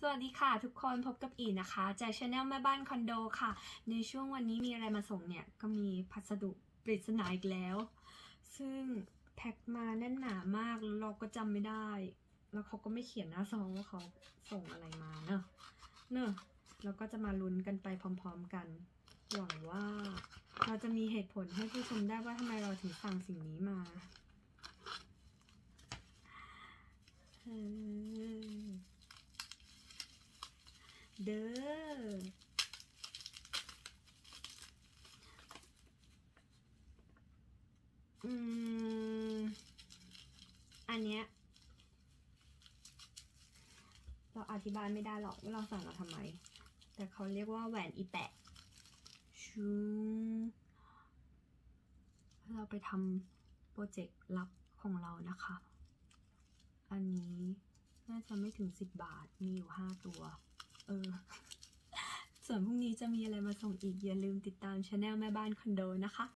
สวัสดีค่ะทุกคนพบกับอีนะคะ จากชาแนลแม่บ้านคอนโดค่ะ ในช่วงวันนี้มีอะไรมาส่งเนี่ย ก็มีพัสดุปริศนาอีกแล้ว ซึ่งแพ็คมาแน่นหนามากเราก็จำไม่ได้ แล้วเขาก็ไม่เขียนหน้าซองว่าเขาส่งอะไรมาเนอะเนอะเราก็จะมาลุ้นกันไปพร้อมๆกันหวังว่าเราจะมีเหตุผลให้ผู้ชมได้ว่าทำไมเราถึงสั่งสิ่งนี้มาเออ เด้อ อืม อันเนี้ย เราอธิบายไม่ได้หรอกว่าเราสั่งมาทำไม แต่เขาเรียกว่าแหวนอีแปะชูเราไปทำโปรเจกต์ลับของเรานะคะ อันนี้น่าจะไม่ถึงสิบบาท มีอยู่ห้าตัว เออ ส่วนพรุ่งนี้จะมีอะไรมาส่งอีกอย่าลืมติดตามช anel แม่บ้านคอนโดนะคะ